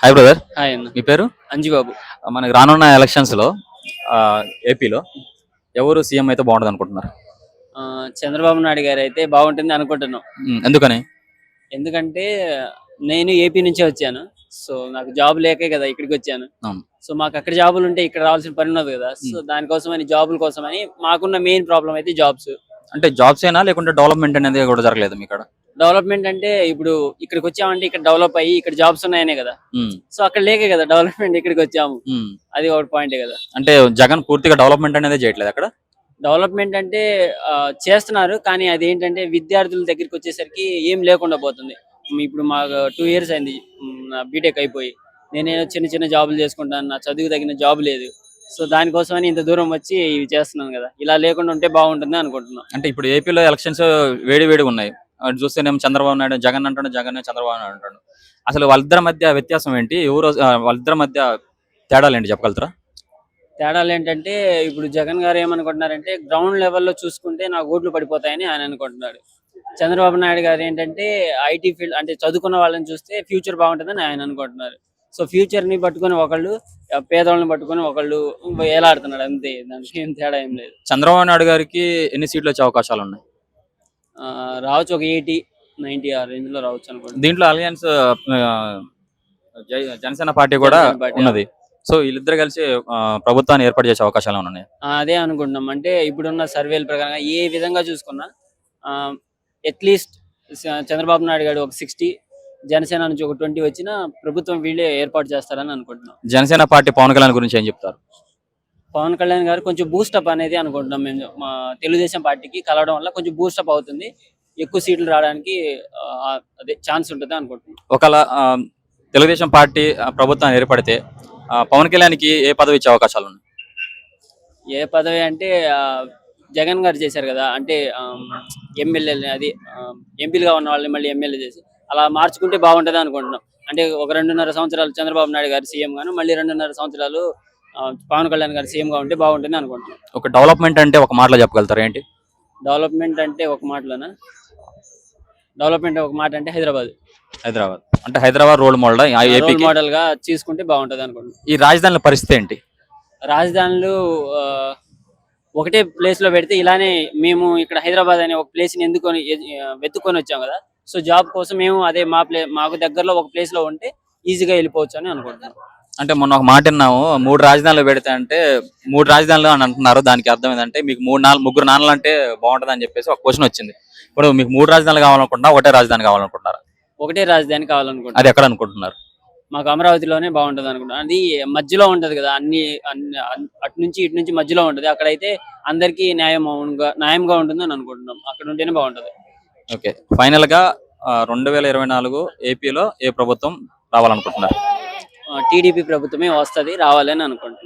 Hi brother hi అన్న. మీ పేరు? అంజిబాబు. మనకి రానున్న ఎలక్షన్స్లో ఆ, ఏపీలో ఎవరు సీఎం అయితే బాగుంటుంది అనుకుంటున్నారు? ఆ, చంద్రబాబు నాయుడు గారు అయితే బాగుంటుంది అనుకుంటున్నాం. ఉమ్, ఎందుకని? ఎందుకంటే నేను ఏపీ నుంచే వచ్చాను. సో నాకు జాబ్ లేకే కదా ఇక్కడికి వచ్చాను. అవును. సో మాకు అక్కడ జాబులు ఉంటే ఇక్కడ రావాల్సిన పని ఉన్నది కదా. సో దానికోసమని జాబుల కోసమని మాకున్న మెయిన్ ప్రాబ్లం అయితే జాబ్స్ అంటే జాబ్స్ అయినా లేకుంటే డెవలప్మెంట్ అనేది కూడా జరగలేదు మీ ఇక్కడ డెవలప్మెంట్ అంటే ఇప్పుడు ఇక్కడికి వచ్చామంటే ఇక్కడ డెవలప్ అయ్యి ఇక్కడ జాబ్స్ ఉన్నాయనే కదా. సో అక్కడ లేకే కదా డెవలప్మెంట్ ఇక్కడికి వచ్చాము. అది ఒకటి పాయింటే కదా. అంటే జగన్ పూర్తిగా డెవలప్మెంట్ అనేది చేయట్లేదు అక్కడ? డెవలప్మెంట్ అంటే చేస్తున్నారు కానీ అదేంటంటే విద్యార్థుల దగ్గరికి వచ్చేసరికి ఏం లేకుండా పోతుంది. ఇప్పుడు మాకు టూ ఇయర్స్ అయింది. నా బీటెక్ అయిపోయి. నేనేదో చిన్న చిన్న జాబులు చేసుకుంటాను నా చదువు తగిన జాబ్ లేదు. సో దానికోసమని ఇంత దూరం వచ్చి ఇవి చేస్తున్నాను కదా. ఇలా లేకుండా ఉంటే బాగుంటుంది అనుకుంటున్నాను. అంటే ఇప్పుడు ఏపీలో ఎలక్షన్స్ వేడి వేడిగా ఉన్నాయి. అటు చూస్తేనేమో చంద్రబాబు నాయుడు జగన్ అంటాడు జగన్ చంద్రబాబు నాయుడు అంటాడు. అసలు వాళ్ళిద్దరి మధ్య వ్యత్యాసం ఏంటి? ఎవరు వాళ్ళిద్దరి మధ్య తేడాలు ఏంటి చెప్పగలుగుతారా? తేడాలు ఏంటంటే ఇప్పుడు జగన్ గారు ఏమనుకుంటున్నారంటే గ్రౌండ్ లెవెల్లో చూసుకుంటే నాకు ఓట్లు పడిపోతాయని ఆయన అనుకుంటున్నాడు. చంద్రబాబు నాయుడు గారు ఏంటంటే ఐటీ ఫీల్డ్ అంటే చదువుకున్న వాళ్ళని చూస్తే ఫ్యూచర్ బాగుంటుందని ఆయన అనుకుంటున్నారు. సో ఫ్యూచర్ని పట్టుకొని ఒకళ్ళు పేదవాళ్ళని పట్టుకొని ఒకళ్ళు ఏలాడుతున్నాడు అంతే దానికి ఏం తేడా ఏం లేదు. చంద్రబాబు నాయుడు గారికి ఎన్ని సీట్లు వచ్చే అవకాశాలు ఉన్నాయి రావచ్చు ఒక ఎయిటీ నైన్టీ ఆ రేంజ్లో రావచ్చు అనుకోండి దీంట్లో అలయన్స్ జనసేన పార్టీ కూడా ఉన్నది. సో వీళ్ళిద్దరు కలిసి ప్రభుత్వాన్ని ఏర్పాటు చేసే అవకాశాలు ఉన్నాయి? అదే అనుకుంటున్నాం. అంటే ఇప్పుడున్న సర్వేల ప్రకారంగా ఏ విధంగా చూసుకున్నా అట్లీస్ట్ చంద్రబాబు నాయుడు గారు ఒక సిక్స్టీ జనసేన నుంచి ఒక ట్వంటీ వచ్చినా ప్రభుత్వం వీళ్ళే ఏర్పాటు చేస్తారని అనుకుంటున్నాం. జనసేన పార్టీ పవన్ కళ్యాణ్ గురించి ఏం చెప్తారు? పవన్ కళ్యాణ్ గారు కొంచెం బూస్టప్ అనేది అనుకుంటున్నాం మేము. మా తెలుగుదేశం పార్టీకి కలవడం వల్ల కొంచెం బూస్టప్ అవుతుంది. ఎక్కువ సీట్లు రావడానికి అదే ఛాన్స్ ఉంటుంది అనుకుంటున్నాం. ఒకవేళ తెలుగుదేశం పార్టీ ప్రభుత్వం ఏర్పడితే పవన్ కళ్యాణ్కి ఏ పదవి ఇచ్చే అవకాశాలు ఉన్నాయి? ఏ పదవి అంటే జగన్ గారు చేశారు కదా అంటే ఎమ్మెల్యే అది ఎంపీలుగా ఉన్న వాళ్ళని మళ్ళీ ఎమ్మెల్యే చేసి అలా మార్చుకుంటే బాగుంటుంది అనుకుంటున్నాం. అంటే ఒక రెండున్నర సంవత్సరాలు చంద్రబాబు నాయుడు గారు సీఎం గాను మళ్ళీ రెండున్నర సంవత్సరాలు పవన్ కళ్యాణ్ గారు సీఎం గా ఉంటే బాగుంటుంది అనుకుంటున్నాం ఒక డెవలప్మెంట్ అంటే ఒక మాటలో చెప్పగలుగుతారు ఏంటి? డెవలప్మెంట్ అంటే ఒక మాటలోనా? డెవలప్మెంట్ ఒక మాట అంటే హైదరాబాద్. హైదరాబాద్. అంటే హైదరాబాద్ రోడ్ మోడల్? రోల్ ఏపీకి? మోడల్గా తీసుకుంటే బాగుంటుంది అనుకుంటున్నాం ఈ రాజధానుల పరిస్థితి ఏంటి? రాజధానులు ఒకటే ప్లేస్లో పెడితే ఇలానే మేము ఇక్కడ హైదరాబాద్ అనే ఒక ప్లేస్ని ఎందుకొని వెతుక్కొని వచ్చాం కదా. సో జాబ్ కోసం మేము అదే మా ప్లే మాకు దగ్గరలో ఒక ప్లేస్లో ఉంటే ఈజీగా వెళ్ళిపోవచ్చు అని అనుకుంటున్నాం అంటే మొన్న ఒక మాట విన్నాము మూడు రాజధానులు పెడితే అంటే మూడు రాజధానులు అని అంటున్నారు. దానికి అర్థం ఏంటంటే మీకు మూడు నాలుగు ముగ్గురు నాన్నలు అంటే బాగుంటుంది అని చెప్పేసి ఒక క్వశ్చన్ వచ్చింది. ఇప్పుడు మీకు మూడు రాజధానులు కావాలనుకుంటున్నా ఒకటే రాజధాని కావాలనుకుంటున్నారు? ఒకటే రాజధాని కావాలనుకుంటున్నాం. అది ఎక్కడ అనుకుంటున్నారు? మాకు అమరావతిలోనే బాగుంటుంది అనుకుంటున్నాం. అది మధ్యలో ఉంటది కదా అన్ని అన్ని అన్- అటు నుంచి ఇటు నుంచి మధ్యలో ఉంటది. అక్కడైతే అందరికీ న్యాయం న్యాయంగా ఉంటుందని అనుకుంటున్నాం. అక్కడ ఉంటేనే బాగుంటది. ఓకే. ఫైనల్గా రెండు వేల ఇరవై నాలుగు ఏపీలో ఏ ప్రభుత్వం రావాలనుకుంటున్నారు? టీడీపీ ప్రభుత్వమే వస్తది రావాలని అనుకుంటున్నాను